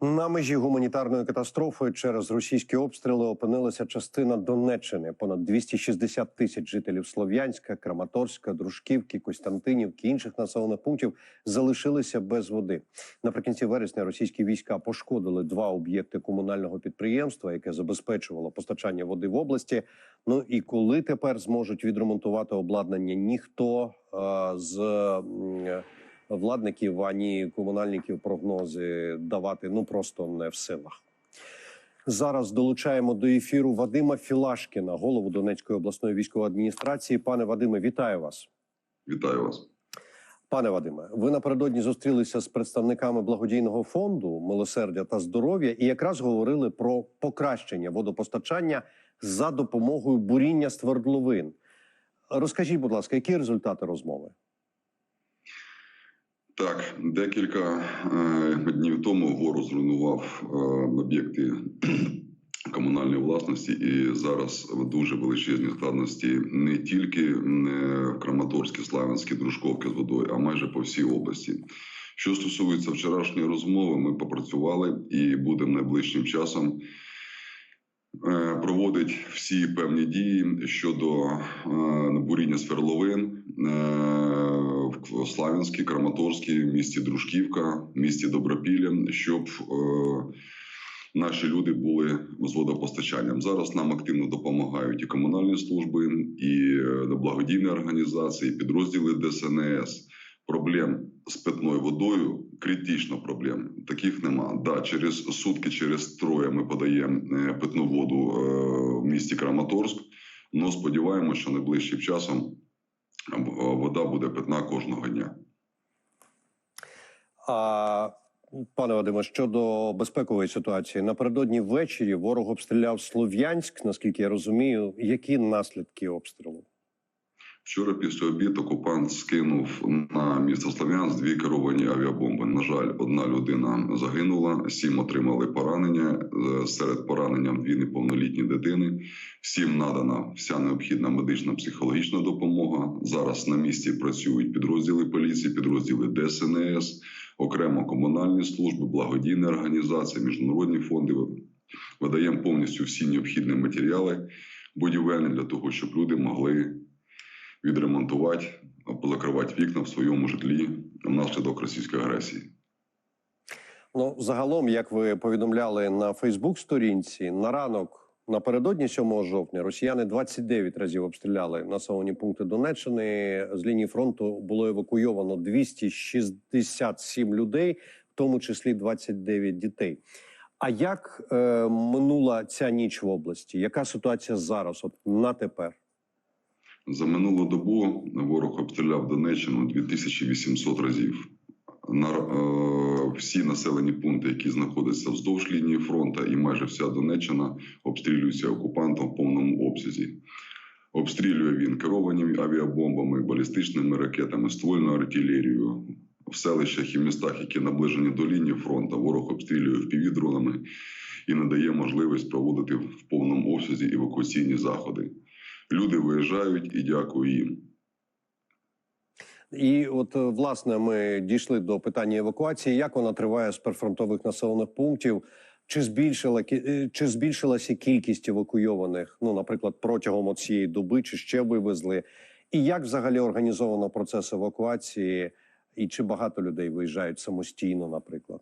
На межі гуманітарної катастрофи через російські обстріли опинилася частина Донеччини. Понад 260 тисяч жителів Слов'янська, Краматорська, Дружківки, Костянтинівки інших населених пунктів залишилися без води. Наприкінці вересня російські війська пошкодили два об'єкти комунального підприємства, яке забезпечувало постачання води в області. Ну і коли тепер зможуть відремонтувати обладнання, ніхто е, з м, владників ані комунальників прогнози давати ну просто не в силах. Зараз долучаємо до ефіру Вадима Філашкіна, голову Донецької обласної військової адміністрації. Пане Вадиме, вітаю вас. Вітаю вас. Пане Вадиме, ви напередодні зустрілися з представниками благодійного фонду милосердя та здоров'я і якраз говорили про покращення водопостачання за допомогою буріння свердловин. Розкажіть, будь ласка, які результати розмови? Так, декілька е, днів тому гору зруйнував е, об'єкти комунальної власності, і зараз в дуже величезні складності не тільки е, в Краматорській, Славянській, Дружковці з водою, а майже по всій області. Що стосується вчорашньої розмови, ми попрацювали і будемо найближчим часом е, проводить всі певні дії щодо е, буріння сверловин е, в Славянській, Краматорській, місті Дружківка, місті Добропілля, щоб е, наші люди були з водопостачанням. Зараз нам активно допомагають і комунальні служби, і е, благодійні організації, і підрозділи ДСНС. Проблем з питною водою критично проблем. Таких нема. Да, через сутки, через троє ми подаємо е, питну воду в місті Краматорськ. але сподіваємося, що найближчим часом вода буде питна кожного дня. А пане Вадиме, щодо безпекової ситуації, напередодні ввечері ворог обстріляв Слов'янськ. Наскільки я розумію, які наслідки обстрілу? Вчора після обід окупант скинув на місто Слов'янськ дві керовані авіабомби. На жаль, одна людина загинула, сім отримали поранення. Е, Серед поранення дві неповнолітні дитини. Всім надана вся необхідна медична психологічна допомога. Зараз на місці працюють підрозділи поліції, підрозділи ДСНС, окремо комунальні служби, благодійні організації, міжнародні фонди. Видаємо повністю всі необхідні матеріали будівельні для того, щоб люди могли відремонтувати, позакривати вікна в своєму житлі внаслідок російської агресії. Ну загалом, як ви повідомляли на Фейсбук-сторінці, на ранок напередодні 7 жовтня росіяни 29 разів обстріляли населені пункти Донеччини. З лінії фронту було евакуйовано 267 людей, в тому числі 29 дітей. А як е, минула ця ніч в області? Яка ситуація зараз? От на тепер? За минулу добу ворог обстріляв Донеччину 2800 разів. На е, всі населені пункти, які знаходяться вздовж лінії фронту, і майже вся Донеччина обстрілюється окупантом в повному обсязі. Обстрілює він керованими авіабомбами, балістичними ракетами, ствольною артилерією. В селищах і містах, які наближені до лінії фронту, ворог обстрілює впівдронами і надає можливість проводити в повному обсязі евакуаційні заходи. Люди виїжджають і дякую їм. І от е, власне ми дійшли до питання евакуації. Як вона триває з прифронтових населених пунктів? Чи збільшила е, чи збільшилася кількість евакуйованих? Ну, наприклад, протягом цієї доби, чи ще вивезли? І як взагалі організовано процес евакуації? І чи багато людей виїжджають самостійно, наприклад?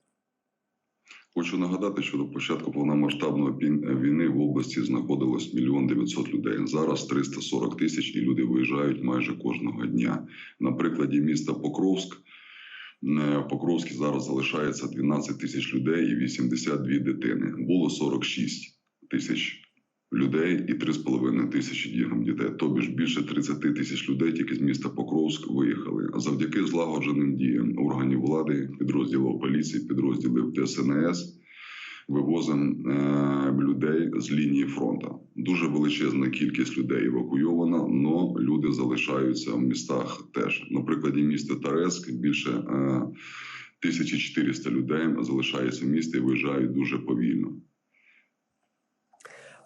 Хочу нагадати, що до початку повномасштабної пін- війни в області знаходилось мільйон 900 людей. Зараз 340 тисяч, і люди виїжджають майже кожного дня. На прикладі міста Покровськ. е, в Покровській зараз залишається 12 тисяч людей і 82 дитини. Було 46 тисяч людей і 3,5 тисячі дітям дітей. Тобі ж більше 30 тисяч людей тільки з міста Покровськ виїхали. А завдяки злагодженим діям органів влади, підрозділів поліції, підрозділів ДСНС вивозимо е, людей з лінії фронту. Дуже величезна кількість людей евакуйована, але люди залишаються в містах теж. На прикладі міста Тарецьк більше е, 1400 людей залишається в місті і виїжджають дуже повільно.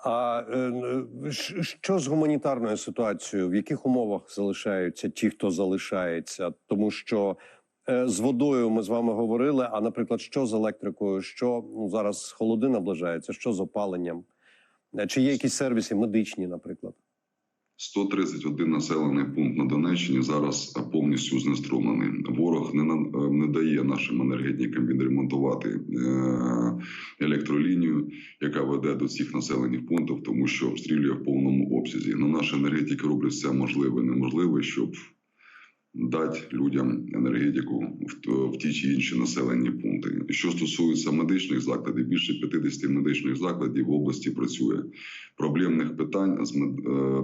А е, що з гуманітарною ситуацією? В яких умовах залишаються ті, хто залишається? Тому що Е, З водою ми з вами говорили. А наприклад, що з електрикою? Що ну зараз холоди наближаються? Що з опаленням? Е, Чи є якісь сервіси медичні, наприклад? 131 населений пункт на Донеччині зараз е, повністю знеструмлений. Ворог не на- е, не дає нашим енергетикам відремонтувати е, електролінію, яка веде до цих населених пунктів, тому що обстрілює в повному обсязі. Ну, наші енергетики роблять все можливе неможливе, щоб дати людям енергетику в, ті чи інші населені пункти. Що стосується медичних закладів, більше 50 медичних закладів в області працює. Проблемних питань з е,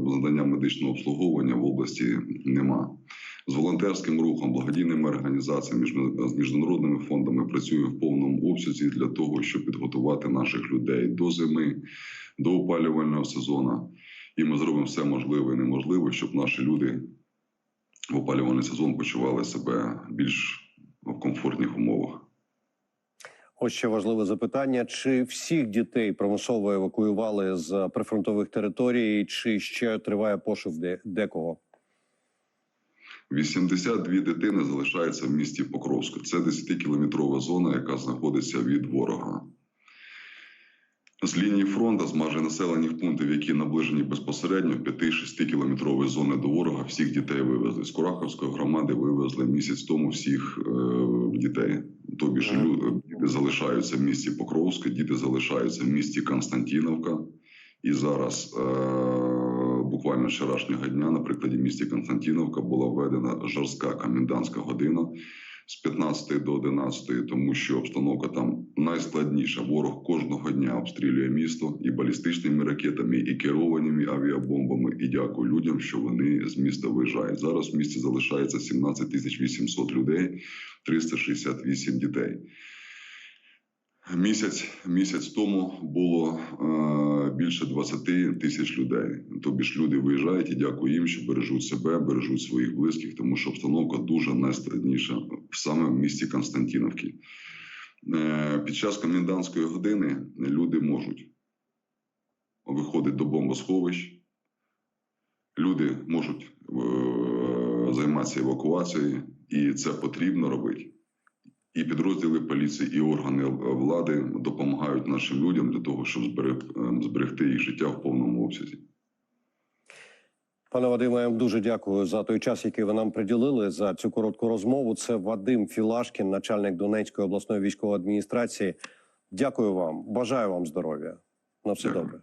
наданням медичного обслуговування в області нема. З волонтерським рухом, благодійними організаціями, з міжнародними фондами працює в повному обсязі для того, щоб підготувати наших людей до зими, до опалювального сезону. І ми зробимо все можливе і неможливе, щоб наші люди в опалювальний сезон почували себе більш в комфортних умовах. Ось ще важливе запитання: чи всіх дітей примусово евакуювали з прифронтових територій, чи ще триває пошук де- декого? 82 дитини залишаються в місті Покровську. Це 10-кілометрова зона, яка знаходиться від ворога. З лінії фронту, з майже населених пунктів, які наближені безпосередньо 5-6 кілометрової зони до ворога, всіх дітей вивезли. З Кураховської громади вивезли місяць тому всіх е, дітей. Тобі ж діти залишаються в місті Покровське, діти залишаються в місті Константіновка. І зараз е, буквально вчорашнього дня на прикладі місті Константіновка була введена жорстка комендантська година з 15 до 11, тому що обстановка там найскладніша. Ворог кожного дня обстрілює місто і балістичними ракетами, і керованими авіабомбами. І дякую людям, що вони з міста виїжджають. Зараз в місті залишається 17 тисяч 800 людей, 368 дітей. Місяць місяць тому було е, більше 20 тисяч людей. Тобі ж люди виїжджають і дякую їм, що бережуть себе, бережуть своїх близьких, тому що обстановка дуже найскладніша саме в місті Константіновки. Е, під час комендантської години люди можуть виходити до бомбосховищ, люди можуть е, займатися евакуацією, і це потрібно робити. І підрозділи поліції, і органи влади допомагають нашим людям для того, щоб е, зберегти їх життя в повному обсязі. Пане Вадиме, я вам дуже дякую за той час, який ви нам приділили за цю коротку розмову. Це Вадим Філашкін, начальник Донецької обласної військової адміністрації. Дякую вам, бажаю вам здоров'я. На все Дякую. добре.